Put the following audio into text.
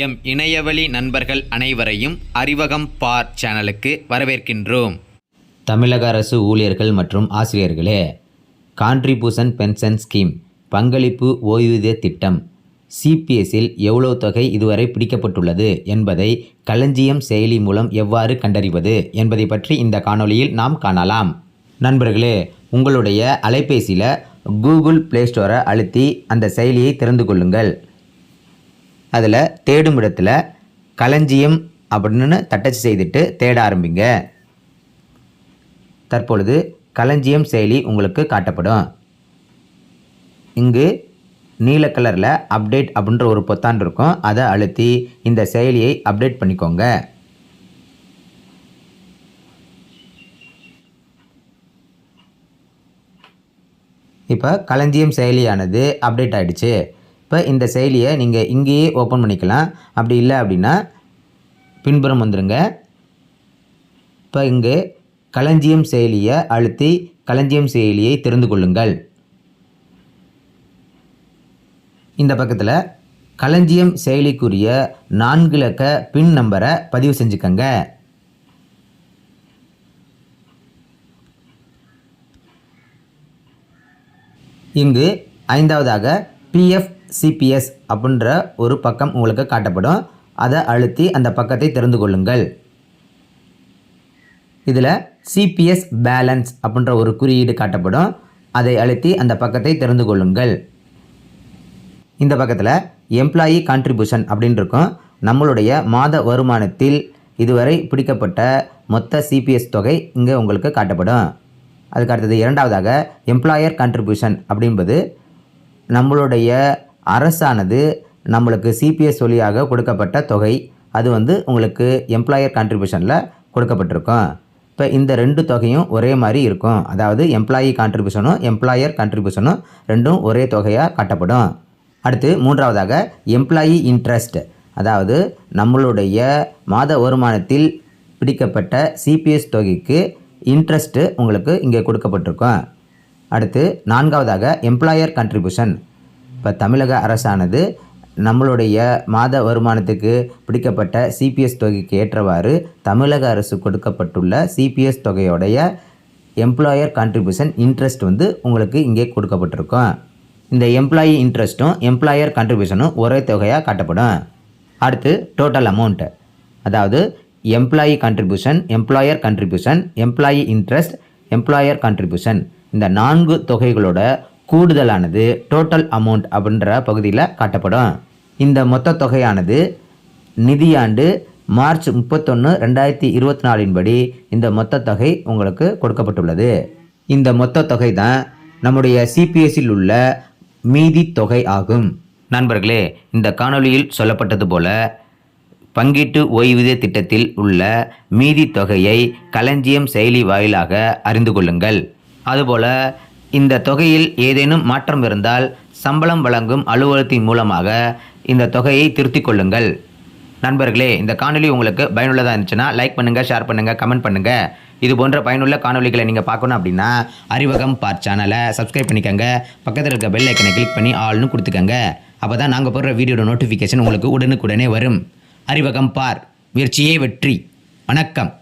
M இணையவழி நண்பர்கள் அனைவரையும் அறிவகம் பார் சேனலுக்கு வரவேற்கின்றோம். தமிழக அரசு ஊழியர்கள் மற்றும் ஆசிரியர்களே கான்ட்ரிபியூஷன் பென்ஷன் ஸ்கீம் பங்களிப்பு ஓய்வூதிய திட்டம் சிபிஎஸ்ஸில் எவ்வளோ தொகை இதுவரை பிடிக்கப்பட்டுள்ளது என்பதை களஞ்சியம் செயலி மூலம் எவ்வாறு கண்டறிவது என்பதை பற்றி இந்த காணொளியில் நாம் காணலாம். நண்பர்களே உங்களுடைய அலைபேசியில் கூகுள் ப்ளே ஸ்டோரை அழுத்தி அந்த செயலியை திறந்து கொள்ளுங்கள். அதில் தேடும் இடத்துல களஞ்சியம் அப்படின்னு தட்டச்சு செய்துட்டு தேட ஆரம்பிங்க. தற்பொழுது களஞ்சியம் செயலி உங்களுக்கு காட்டப்படும். இங்கு நீல கலரில் அப்டேட் அப்படின்ற ஒரு பொத்தான் இருக்கும். அதை அழுத்தி இந்த செயலியை அப்டேட் பண்ணிக்கோங்க. இப்போ களஞ்சியம் செயலியானது அப்டேட் ஆகிடுச்சு இப்போ இந்த செயலியை நீங்கள் இங்கேயே ஓப்பன் பண்ணிக்கலாம். அப்படி இல்லை அப்படின்னா பின்புறம் வந்துடுங்க இப்போ இங்கு களஞ்சியம் செயலியை அழுத்தி களஞ்சியம் செயலியை தெரிந்து கொள்ளுங்கள். இந்த பக்கத்தில் களஞ்சியம் செயலிக்குரிய நான்கு இலக்க பின் நம்பரை பதிவு செஞ்சுக்கங்க. இங்கு ஐந்தாவதாக பிஎஃப் சிபிஎஸ் அப்படின்ற ஒரு பக்கம் உங்களுக்கு காட்டப்படும். அதை அழுத்தி அந்த பக்கத்தை தெரிந்து கொள்ளுங்கள். இதில் சிபிஎஸ் பேலன்ஸ் அப்படின்ற ஒரு குறியீடு காட்டப்படும். அதை அழுத்தி அந்த பக்கத்தை தெரிந்து கொள்ளுங்கள். இந்த பக்கத்தில் எம்ப்ளாயி கான்ட்ரிபியூஷன் அப்படின்னு இருக்கும். நம்மளுடைய மாத வருமானத்தில் இதுவரை பிடிக்கப்பட்ட மொத்த சிபிஎஸ் தொகை இங்கே உங்களுக்கு காட்டப்படும். அதுக்கு அடுத்தது இரண்டாவதாக எம்ப்ளாயர் கான்ட்ரிபியூஷன் அப்படின்பது நம்மளுடைய அரசானது நம்மளுக்கு சிபிஎஸ் வழியாக கொடுக்கப்பட்ட தொகை. அது வந்து உங்களுக்கு எம்ப்ளாயர் கான்ட்ரிபியூஷனில் கொடுக்கப்பட்டிருக்கும். இப்போ இந்த ரெண்டு தொகையும் ஒரே மாதிரி இருக்கும். அதாவது எம்ப்ளாயி கான்ட்ரிபியூஷனும் எம்ப்ளாயர் கான்ட்ரிபியூஷனும் ரெண்டும் ஒரே தொகையாக காட்டப்படும். அடுத்து மூன்றாவதாக எம்ப்ளாயி இன்ட்ரெஸ்ட் அதாவது நம்மளுடைய மாத வருமானத்தில் பிடிக்கப்பட்ட சிபிஎஸ் தொகைக்கு இன்ட்ரெஸ்ட்டு உங்களுக்கு இங்கே கொடுக்கப்பட்டிருக்கும். அடுத்து நான்காவதாக எம்ப்ளாயர் கான்ட்ரிபியூஷன் இப்போ தமிழக அரசானது நம்மளுடைய மாத வருமானத்துக்கு பிடிக்கப்பட்ட சிபிஎஸ் தொகைக்கு ஏற்றவாறு தமிழக அரசு கொடுக்கப்பட்டுள்ள சிபிஎஸ் தொகையோடைய எம்ப்ளாயர் கான்ட்ரிபியூஷன் இன்ட்ரெஸ்ட் வந்து உங்களுக்கு இங்கே கொடுக்கப்பட்டிருக்கும். இந்த எம்ப்ளாயி இன்ட்ரெஸ்ட்டும் எம்ப்ளாயர் கான்ட்ரிபியூஷனும் ஒரே தொகையாக காட்டப்படும். அடுத்து டோட்டல் அமௌண்ட்டு அதாவது employee contribution employer contribution employee interest employer contribution இந்த நான்கு தொகைகளோட கூடுதலானது டோட்டல் அமௌண்ட் அப்படின்ற பகுதியில் காட்டப்படும். இந்த மொத்த தொகையானது நிதியாண்டு மார்ச் முப்பத்தொன்று ரெண்டாயிரத்தி இருபத்தி நாலின் படி இந்த மொத்த தொகை உங்களுக்கு கொடுக்கப்பட்டுள்ளது. இந்த மொத்த தொகை தான் நம்முடைய சிபிஎஸ்சில் உள்ள மீதி தொகை ஆகும். நண்பர்களே இந்த காணொலியில் சொல்லப்பட்டது போல பங்கீட்டு ஓய்வூதிய திட்டத்தில் உள்ள மீதி தொகையை களஞ்சியம் செயலி வாயிலாக அறிந்து கொள்ளுங்கள். அதுபோல இந்த தொகையில் ஏதேனும் மாற்றம் இருந்தால் சம்பளம் வழங்கும் அலுவலகத்தின் மூலமாக இந்த தொகையை திருத்திக் கொள்ளுங்கள். நண்பர்களே இந்த காணொலி உங்களுக்கு பயனுள்ளதாக இருந்துச்சுன்னா லைக் பண்ணுங்கள் ஷேர் பண்ணுங்கள் கமெண்ட் பண்ணுங்கள் இது போன்ற பயனுள்ள காணொளிகளை நீங்கள் பார்க்கணும் அப்படின்னா அறிவகம் பார் சேனலை சப்ஸ்கிரைப் பண்ணிக்கோங்க. பக்கத்தில் இருக்க பெல் ஐக்கனை கிளிக் பண்ணி ஆள்னு கொடுத்துக்கோங்க. அப்போ தான் நாங்கள் போடுற வீடியோட நோட்டிஃபிகேஷன் உங்களுக்கு உடனுக்குடனே வரும். அறிவகம் பார் முயற்சியே வெற்றி. வணக்கம்.